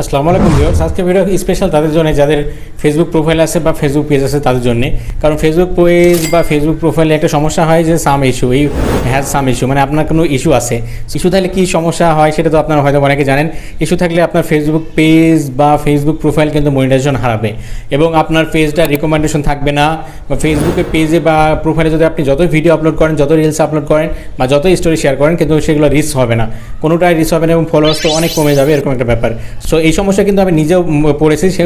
আসসালামু আলাইকুম ভিউয়ার্স। আজকে ভিডিও স্পেশাল তাদের জন্য, যাদের ফেসবুক প্রোফাইল আছে বা ফেসবুক পেজ আছে তাদের জন্য। কারণ ফেসবুক পেজ বা ফেসবুক প্রোফাইলে একটা সমস্যা হয় যে সাম ইস্যু এই হ্যাজ সাম ইস্যু মানে আপনার কোনো ইস্যু আছে। ইস্যু থাকলে কী সমস্যা হয় সেটা তো আপনারা হয়তো অনেকে জানেন। ইস্যু থাকলে আপনার ফেসবুক পেজ বা ফেসবুক প্রোফাইল কিন্তু মনিটাইজেশন হারাবে। এবং আপনার পেজটা রিকমেন্ডেশন থাকবে না। বা ফেসবুকে পেজে বা প্রোফাইলে যদি আপনি যত ভিডিও আপলোড করেন যত রিলস আপলোড করেন বা যত স্টোরি শেয়ার করেন, কিন্তু সেগুলো রিচ হবে না। কোনোটাই রিচ হবে না এবং ফলোয়ার্স তো অনেক কমে যাবে, এরকম একটা ব্যাপার। সো এই সমস্যা কিন্তু আমি নিজেও পড়েছি সে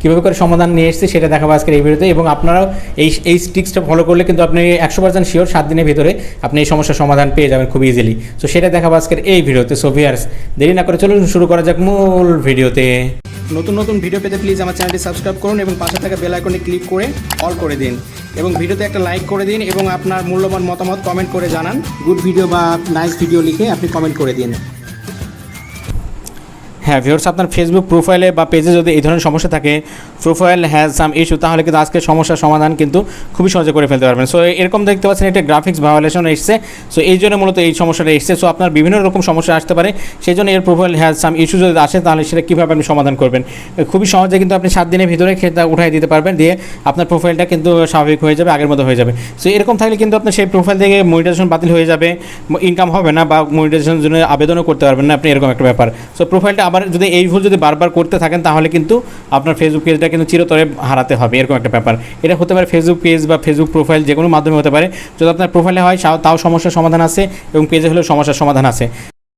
কীভাবে করে সমাধান নিয়ে এসেছি সেটা দেখাবো আজকের এই ভিডিওতে। এবং আপনারাও এই এই স্টিক্সটা ফলো করলে কিন্তু আপনি একশো পার্সেন্ট শিওর সাত দিনের ভিতরে আপনি এই সমস্যার সমাধান পেয়ে যাবেন খুব ইজিলি সো সেটা দেখাবো আজকের এই ভিডিওতে। সো ভিয়ার্স দেরি না করে চলুন শুরু করা যাক মূল ভিডিওতে। নতুন নতুন ভিডিও পেতে প্লিজ আমার চ্যানেলটি সাবস্ক্রাইব করুন এবং পাশে থাকা বেল আইকনে ক্লিক করে অল করে দিন। এবং ভিডিওতে একটা লাইক করে দিন এবং আপনার মূল্যবান মতামত কমেন্ট করে জানান। গুড ভিডিও বা নাইস ভিডিও লিখে আপনি কমেন্ট করে দিন। হ্যাঁ ভিউয়ার্স আপনার ফেসবুক প্রোফাইলে বা পেজে যদি এই ধরনের সমস্যা থাকে প্রোফাইল হ্যাজ সাম ইস্যু তাহলে কিন্তু আজকে সমস্যার সমাধান কিন্তু খুবই সহজে করে ফেলতে পারবেন। সো এরকম দেখতে পাচ্ছেন একটা গ্রাফিক্স ভায়োলেশন এসছে। সো এই জন্য মূলত এই সমস্যাটা এসছে। সো আপনার বিভিন্ন রকম সমস্যা আসতে পারে। সেই জন্য এর প্রোফাইল হ্যাজ সাম ইস্যু যদি আসে, তাহলে সেটা কীভাবে আপনি সমাধান করবেন? খুবই সহজে কিন্তু আপনি সাত দিনের ভিতরে সেটা উঠাই দিতে পারবেন। দিয়ে আপনার প্রোফাইলটা কিন্তু স্বাভাবিক হয়ে যাবে, আগের মতো হয়ে যাবে। সো এরকম থাকলে কিন্তু আপনার সেই প্রোফাইল থেকে মনিটাইজেশন বাতিল হয়ে যাবে। ইনকাম হবে না বা মনিটাইজেশনের জন্য আবেদনও করতে পারবেন না। আপনি এরকম একটা ব্যাপার। সো প্রোফাইলটা আবার যদি এই ভুল যদি বারবার করতে থাকেন, তাহলে কিন্তু আপনার ফেসবুক পেজটা কিন্তু চিরতরে হারাতে হবে, এরকম একটা ব্যাপার। এটা হতে পারে ফেসবুক পেজ বা ফেসবুক প্রোফাইল যে কোনো মাধ্যমে হতে পারে। যদি আপনার প্রোফাইলে হয় তাও সমস্যার সমাধান আছে এবং পেজে হলেও সমস্যার সমাধান আছে।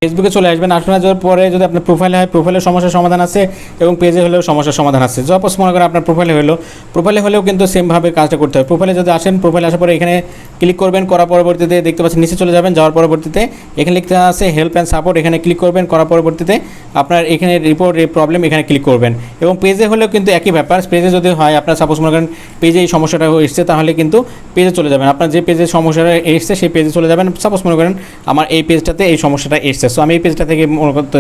ফেসবুকে চলে আসবেন। আসলে যাওয়ার পরে যদি আপনার প্রোফাইলে হয় প্রোফাইলের সমস্যার সমাধান আছে এবং পেজে হলেও সমস্যার সমাধান আছে। সাপোজ মনে করেন আপনার প্রোফাইলে হলো। প্রোফাইলে হলেও কিন্তু সেমভাবে কাজটা করতে হবে প্রোফাইলে যদি আসেন প্রোফাইলে আসার পরে এখানে ক্লিক করবেন, করার পরবর্তীতে দেখতে পাচ্ছেন নিচে চলে যাবেন। যাওয়ার পরবর্তীতে এখানে লিখতে আছে হেল্প অ্যান্ড সাপোর্ট এখানে ক্লিক করবেন। করার পরবর্তীতে আপনার এখানে রিপোর্ট প্রবলেম এখানে ক্লিক করবেন। এবং পেজে হলেও কিন্তু একই ব্যাপার। পেজে যদি হয়, আপনার সাপোজ মনে করেন পেজে এই সমস্যাটা এসছে, তাহলে কিন্তু পেজে চলে যাবেন। আপনার যে পেজে সমস্যাটা এসছে, সেই পেজে চলে যাবেন। সাপোজ মনে করেন আমার এই পেজটাতে এই সমস্যাটা এসছে। সো আমি এই পেজটা থেকে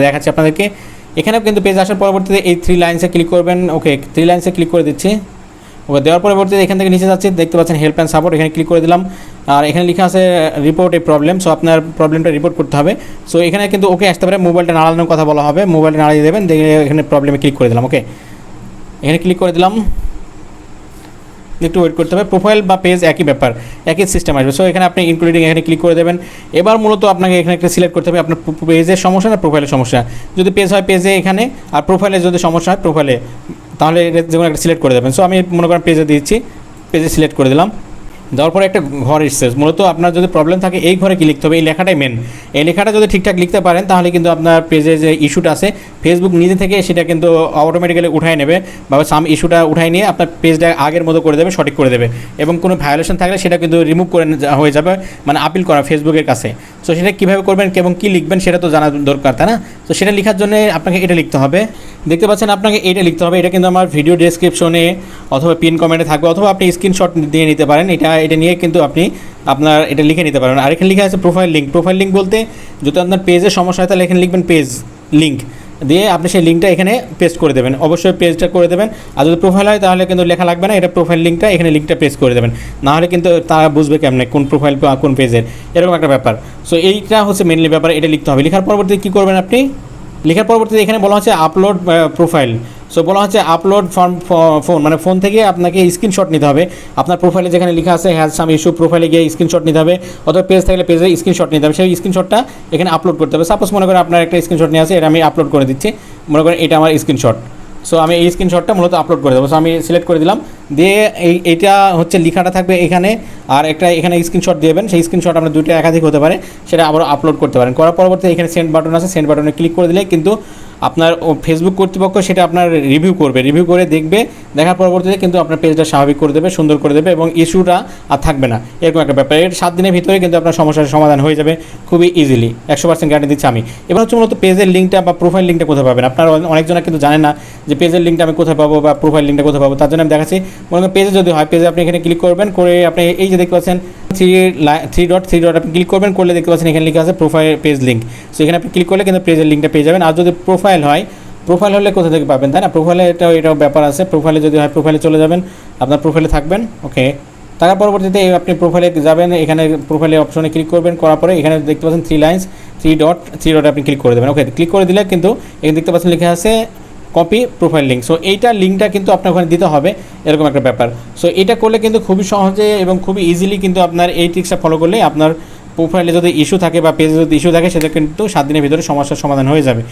দেখাচ্ছি আপনাদেরকে। এখানেও কিন্তু পেজ আসার পরবর্তীতে এই থ্রি লাইন্সে ক্লিক করবেন। ওকে থ্রি লাইন্সে ক্লিক করে দিচ্ছি। ওকে দেওয়ার পরবর্তীতে এখান থেকে নিচে যাচ্ছে, দেখতে পাচ্ছেন হেল্প অ্যান্ড সাপোর্ট এখানে ক্লিক করে দিলাম। আর এখানে লেখা আছে রিপোর্ট এই প্রবলেম সো আপনার প্রবলেমটা রিপোর্ট করতে হবে। সো এখানে কিন্তু ওকে আসতে পারে মোবাইলটা নাড়ানোর কথা বলা হবে মোবাইলটা নাড়িয়ে দেবেন দেখে এখানে প্রবলেমে ক্লিক করে দিলাম ওকে এখানে ক্লিক করে দিলাম। একটু ওয়েট করতে হবে। প্রোফাইল বা পেজ একই ব্যাপার, একই সিস্টেম আসবে। সো এখানে আপনি ইনক্লুডিং এখানে ক্লিক করে দেবেন। এবার মূলত আপনাকে এখানে একটা সিলেক্ট করতে হবে। আপনার পেজের সমস্যা না প্রোফাইলের সমস্যা? যদি পেজ হয় পেজে এখানে, আর প্রোফাইলে যদি সমস্যা হয় প্রোফাইলে তাহলে যেমন একটা সিলেক্ট করে দেবেন। সো আমি মনে করেন পেজে দিচ্ছি পেজে সিলেক্ট করে দিলাম। দেওয়ার পরে একটা ঘর এসছে। মূলত আপনার যদি প্রবলেম থাকে, এই ঘরে কি লিখতে হবে? এই লেখাটাই মেন এই লেখাটা যদি ঠিকঠাক লিখতে পারেন, তাহলে কিন্তু আপনার পেজে যে ইস্যুটা আছে ফেসবুক নিজে থেকে সেটা কিন্তু অটোমেটিক্যালি উঠায় নেবে বা সাম ইস্যুটা উঠায় নিয়ে আপনার পেজটা আগের মতো করে দেবে, সঠিক করে দেবে। এবং কোনো ভায়োলেশন থাকলে সেটা কিন্তু রিমুভ করে হয়ে যাবে মানে আপিল করা ফেসবুকের কাছে। সো সেটা কীভাবে করবেন এবং কী লিখবেন, সেটা তো জানা দরকার, তাই না? তো সেটা লেখার জন্য আপনাকে এটা লিখতে হবে। দেখতে পাচ্ছেন, আপনাকে এটা লিখতে হবে। এটা কিন্তু আমার ভিডিও ডেসক্রিপশনে অথবা পিন কমেন্টে থাকবে, অথবা আপনি স্ক্রিনশট দিয়ে নিতে পারেন। এটা এটা নিয়ে কিন্তু আপনি আপনার এটা লিখে নিতে পারেন। আর এখানে লেখা আছে প্রোফাইল লিঙ্ক প্রোফাইল লিঙ্ক বলতে যদি আপনার পেজের সমস্যা হয় তাহলে এখানে লিখবেন পেজ লিঙ্ক দিয়ে আপনি সেই লিঙ্কটা এখানে পেস্ট করে দেবেন। অবশ্যই পেজটা করে দেবেন। আর যদি প্রোফাইল হয় তাহলে কিন্তু লেখা লাগবে না। এটা প্রোফাইল লিঙ্কটা এখানে লিঙ্কটা পেস্ট করে দেবেন। নাহলে কিন্তু তারা বুঝবে কেমনে কোন প্রোফাইল কোন পেজের এরকম একটা ব্যাপার। সো এইটা হচ্ছে মেনলি ব্যাপার। এটা লিখতে হবে। লেখার পরবর্তীতে কী করবেন আপনি? লেখার পরবর্তীতে এখানে বলা হচ্ছে আপলোড প্রোফাইল সো বলা হচ্ছে আপলোড ফর্ম ফোন মানে ফোন থেকে আপনাকে স্ক্রিনশট নিতে হবে। আপনার প্রোফাইলে যেখানে লেখা আছে হ্যাজ সাম ইস্যু প্রোফাইলে গিয়ে স্ক্রিনশট নিতে হবে। অথবা পেজ থাকলে পেজে স্ক্রিনশট নিতে হবে। সেই স্ক্রিনশটটা এখানে আপলোড করতে হবে। সাপোজ মনে করেন আপনার একটা স্ক্রিনশট নিয়ে আছে, এটা আমি আপলোড করে দিচ্ছি। মনে করেন এটা আমার স্ক্রিনশট সো আমি এই স্ক্রিনশটটা মূলত আপলোড করে দেবো। সো আমি সিলেক্ট করে দিলাম। দিয়ে এই, এইটা হচ্ছে লেখাটা থাকবে এখানে। আর একটা এখানে স্ক্রিনশট দিবেন। সেই স্ক্রিনশট আপনার দুটো একাধিক হতে পারে। সেটা আবার আপলোড করতে পারেন। করার পরবর্তী এখানে সেন্ড বাটন আছে। সেন্ড বাটনে ক্লিক করে দিলে কিন্তু আপনার ফেসবুক কর্তৃপক্ষ সেটা আপনার রিভিউ করবে। রিভিউ করে দেখবে, দেখার পরবর্তীতে কিন্তু আপনার পেজটা স্বাভাবিক করে দেবে, সুন্দর করে দেবে এবং ইস্যুটা আর থাকবে না। এরকম একটা ব্যাপার। এর সাত দিনের ভিতরে কিন্তু আপনার সমস্যার সমাধান হয়ে যাবে খুবই ইজিলি একশো পার্সেন্ট গ্যারান্টি দিচ্ছি আমি। এবার হচ্ছে মূলত পেজের লিঙ্কটা বা প্রোফাইল লিঙ্কটা কোথায় পাবেন? আপনারা অনেকজনে কিন্তু জানেন না যে পেজের লিঙ্কটা আমি কোথায় পাবো বা প্রোফাইল লিঙ্কটা কোথায় পাবো। তার জন্য আমি দেখাচ্ছি। মনে করেন পেজে যদি হয় পেজে আপনি এখানে ক্লিক করবেন, করে আপনি এই যে দেখতে পাচ্ছেন three three dot three dot আপনি ক্লিক করবেন, করলে দেখতে পাচ্ছেন এখানে লেখা আছে প্রোফাইল পেজ লিঙ্ক সো এখানে আপনি ক্লিক করলে কিন্তু পেজের লিঙ্কটা পেয়ে যাবেন। আর যদি প্রোফাইল হয় প্রোফাইল হলে কোথা থেকে পাবেন, তাই না? প্রোফাইলে এটাও এটাও ব্যাপার আছে। প্রোফাইলে যদি হয় প্রোফাইলে চলে যাবেন, আপনার প্রোফাইলে থাকবেন ওকে তার পরবর্তীতে আপনি প্রোফাইলে যাবেন, এখানে প্রোফাইলে অপশনে ক্লিক করবেন, করার পরে এখানে দেখতে পাচ্ছেন three lines three dot three dot আপনি ক্লিক করে দেবেন ওকে ক্লিক করে দিলে কিন্তু এখানে দেখতে পাচ্ছেন লেখা আছে কপি প্রোফাইল লিঙ্ক সো এইটা লিঙ্কটা কিন্তু আপনার ওখানে দিতে হবে, এরকম একটা ব্যাপার। সো এটা করলে কিন্তু খুবই সহজে এবং খুবই ইজিলি কিন্তু আপনার এই ট্রিক্সটা ফলো করলে আপনার প্রোফাইলে যদি ইস্যু থাকে বা পেজে যদি ইস্যু থাকে, সেটা কিন্তু সাত দিনের ভিতরে সমস্যার সমাধান হয়ে যাবে।